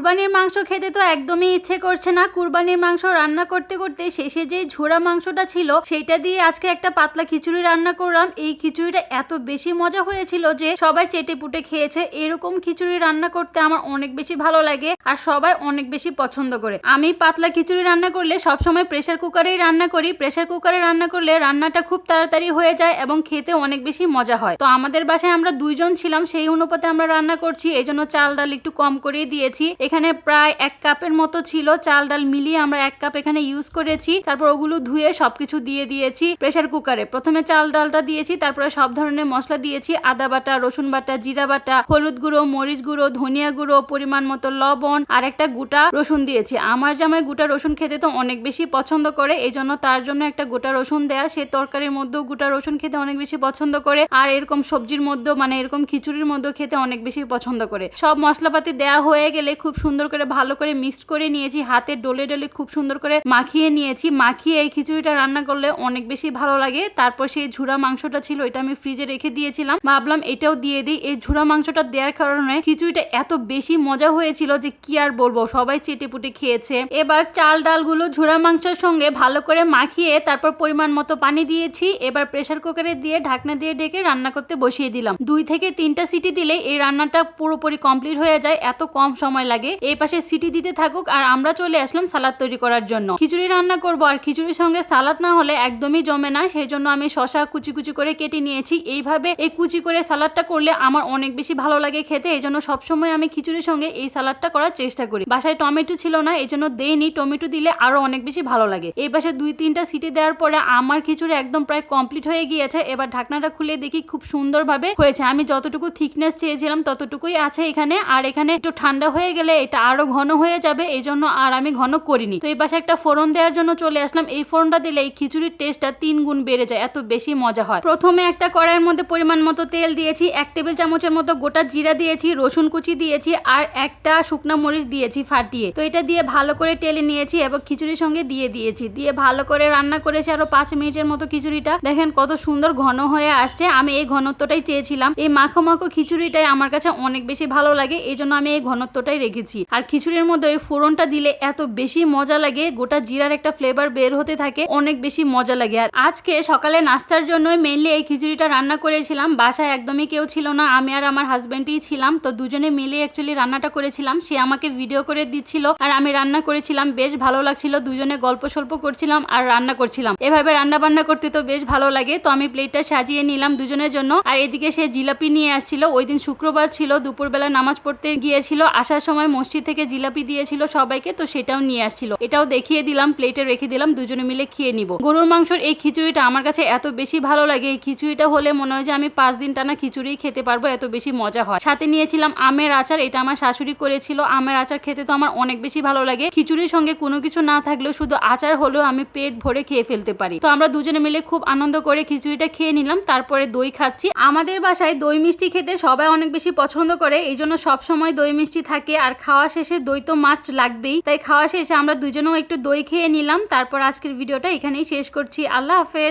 কুরবানির মাংস খেতে তো একদমই ইচ্ছে করছে না। কুরবানির মাংস রান্না করতে করতে শেষে যে ঝোড়া মাংসটা ছিল, সেইটা দিয়ে আজকে একটা পাতলা খিচুড়ি রান্না করলাম। এই খিচুড়িটা এত বেশি মজা হয়েছিল যে সবাই চেটে পুটে খেয়েছে। এরকম খিচুড়ি রান্না করতে আমার অনেক বেশি ভালো লাগে আর সবাই অনেক বেশি পছন্দ করে। আমি পাতলা খিচুড়ি রান্না করলে সবসময় প্রেশার কুকারেই রান্না করি। প্রেশার কুকারে রান্না করলে রান্নাটা খুব তাড়াতাড়ি হয়ে যায় এবং খেতে অনেক বেশি মজা হয়। তো আমাদের বাসায় আমরা দুইজন ছিলাম, সেই অনুপাতে আমরা রান্না করছি। এই জন্য চাল ডাল একটু কম করে দিয়েছি। এখানে প্রায় এক কাপের মতো ছিল। চাল ডাল মিলিয়ে আমরা এক কাপ এখানে ইউজ করেছি। তারপর ওগুলো ধুয়ে সবকিছু দিয়ে দিয়েছি প্রেসার কুকারে প্রথমে চাল ডালটা দিয়েছি, তারপরে সব ধরনের মশলা দিয়েছি। আদা বাটা, রসুন বাটা, জিরা বাটা, হলুদ গুঁড়ো, মরিচ গুঁড়ো, ধনিয়া গুঁড়ো, পরিমাণ মতো লবণ আর একটা গোটা রসুন দিয়েছি। আমার জামাই গোটা রসুন খেতে তো অনেক বেশি পছন্দ করে এই জন্য তার জন্য একটা গোটা রসুন দেয়া। সে তরকারির মধ্যেও গোটা রসুন খেতে অনেক বেশি পছন্দ করে আর এরকম সবজির মধ্যেও মানে এরকম খিচুড়ির মধ্যেও খেতে অনেক বেশি পছন্দ করে। সব মশলাপাতি দেওয়া হয়ে গেলে খুব সুন্দর করে ভালো করে মিক্সড করে নিয়েছি। হাতে ডলে ডলে খুব সুন্দর করে মাখিয়ে নিয়েছি। মাখিয়ে এই খিচুড়িটা রান্না করলে অনেক বেশি ভালো লাগে। তারপর সেই ঝুরা মাংসটা ছিল, এটা আমি ফ্রিজে রেখে দিয়েছিলাম। ভাবলাম এটাও দিয়ে দিই। এই ঝুরা মাংসটা দেওয়ার কারণে খিচুড়িটা এত বেশি মজা হয়েছিল যে কি আর বলব, সবাই চেটে পুটে খেয়েছে। এবার চাল ডালগুলো ঝুরা মাংসের সঙ্গে ভালো করে মাখিয়ে তারপর পরিমাণ মতো পানি দিয়েছি। এবার প্রেসার কুকারে দিয়ে ঢাকনা দিয়ে ডেকে রান্না করতে বসিয়ে দিলাম। দুই থেকে তিনটা সিটি দিলে এই রান্নাটা পুরোপুরি কমপ্লিট হয়ে যায়। এত কম সময় লাগে। এই পাশে সিটি দিতে থাকুক আর আমরা চলে আসলাম সালাদ তৈরি করার জন্য। খিচুড়ি রান্না করব আর খিচুড়ির সঙ্গে সালাদ না হলে একদমই জমে না সেই জন্য আমি শশা কুচি কুচি করে কেটে নিয়েছি। এইভাবে এই কুচি করে সালাদটা করলে আমার অনেক বেশি ভালো লাগে খেতে এই জন্য সবসময় আমি খিচুড়ির সঙ্গে এই সালাদটা করার চেষ্টা করি। বাসায় টমেটো ছিল না এই জন্য দেইনি, টমেটো দিলে আরও অনেক বেশি ভালো লাগে। এই পাশে দুই তিনটা সিটি দেওয়ার পরে আমার খিচুড়ি একদম প্রায় কমপ্লিট হয়ে গিয়েছে। এবার ঢাকনাটা খুলে দেখি খুব সুন্দরভাবে হয়েছে। আমি যতটুকু থিকনেস চেয়েছিলাম ততটুকুই আছে এখানে। আর এখানে একটু ঠান্ডা হয়ে গেলে এটা আরও ঘন হয়ে যাবে এই জন্য আর আমি ঘন করিনি। তো এই পাশে একটা ফোড়ন দেওয়ার জন্য চলে আসলাম। এই ফোড়নটা দিলে এই খিচুড়ির টেস্টটা তিন গুণ বেড়ে যায়, এত বেশি মজা হয়। প্রথমে একটা কড়াইয়ের মধ্যে পরিমাণ মতো তেল দিয়েছি, এক টেবিল চামচের মতো গোটা জিরা দিয়েছি, রসুন কুচি দিয়েছি, আর একটা শুকনো মরিচ দিয়েছি ফাটিয়ে। তো এটা দিয়ে ভালো করে টেলে নিয়েছি, এবং খিচুড়ির সঙ্গে দিয়ে দিয়েছি। দিয়ে ভালো করে রান্না করেছি আরও পাঁচ মিনিটের মতো খিচুড়িটা। দেখেন কত সুন্দর ঘন হয়ে আসছে, আমি এই ঘনত্বটাই চেয়েছিলাম। এই মাখো মাখো খিচুড়িটাই আমার কাছে অনেক বেশি ভালো লাগে এই জন্য আমি এই ঘনত্বটাই রেখেছি। আর খিচুড়ির মধ্যে ওই ফোড়নটা দিলে এত বেশি মজা লাগে, গোটা জিরার একটা ফ্লেভার বের হতে থাকে, অনেক বেশি মজা লাগে। আর আজকে সকালে নাস্তার জন্যই মেনলি এই খিচুড়িটা রান্না করেছিলাম। বাসায় একদমই কেউ ছিল না, আমি আর আমার হাজব্যান্ডই ছিলাম, তো দুজনে মিলে অ্যাকচুয়ালি রান্নাটা করেছিলাম। সে আমাকে ভিডিও করে দিচ্ছিল, আর আমি রান্না করেছিলাম, বেশ ভালো লাগছিল। দুজনে গল্প সল্প করছিলাম আর রান্না করছিলাম। এভাবে রান্না বান্না করতে তো বেশ ভালো লাগে, তো আমি প্লেটটা সাজিয়ে নিলাম দুজনের জন্য। আর এদিকে সে জিলাপি নিয়ে আসছিল, ওই দিন শুক্রবার ছিল, দুপুরবেলা নামাজ পড়তে গিয়েছিল, আসার সময় মসজিদ থেকে জিলাপি দিয়েছিল সবাইকে, তো সেটাও নিয়ে আসছিল। এটাও দেখিয়ে দিলাম প্লেটে রেখে দিলাম, দুজনে মিলে খেয়ে নিব। গরুর মাংসর এই খিচুড়িটা আমার কাছে এত বেশি ভালো লাগে। এই খিচুড়িটা হলে মনে হয় যে আমি পাঁচ দিন টানা খিচুড়ি খেতে পারব, এত বেশি মজা হয়। সাথে নিয়েছিলাম আমের আচার, এটা আমার শাশুড়ি করেছিল। আমের আচার খেতে তো আমার অনেক বেশি ভালো লাগে। খিচুড়ির সঙ্গে কোনো কিছু না থাকলেও শুধু আচার হলেও আমি পেট ভরে খেয়ে ফেলতে পারি। তো আমরা দুজনে মিলে খুব আনন্দ করে খিচুড়িটা খেয়ে নিলাম, তারপরে দই খাচ্ছি। আমাদের বাসায় দই মিষ্টি খেতে সবাই অনেক বেশি পছন্দ করে এই জন্য সবসময় দই মিষ্টি থাকে। আর খাওয়া শেষে দই তো মাস্ট লাগবেই। তাই খাওয়া শেষে আমরা দুজনেও একটু দই খেয়ে নিলাম। তারপর আজকের ভিডিওটা এখানেই শেষ করছি। আল্লাহ হাফেজ।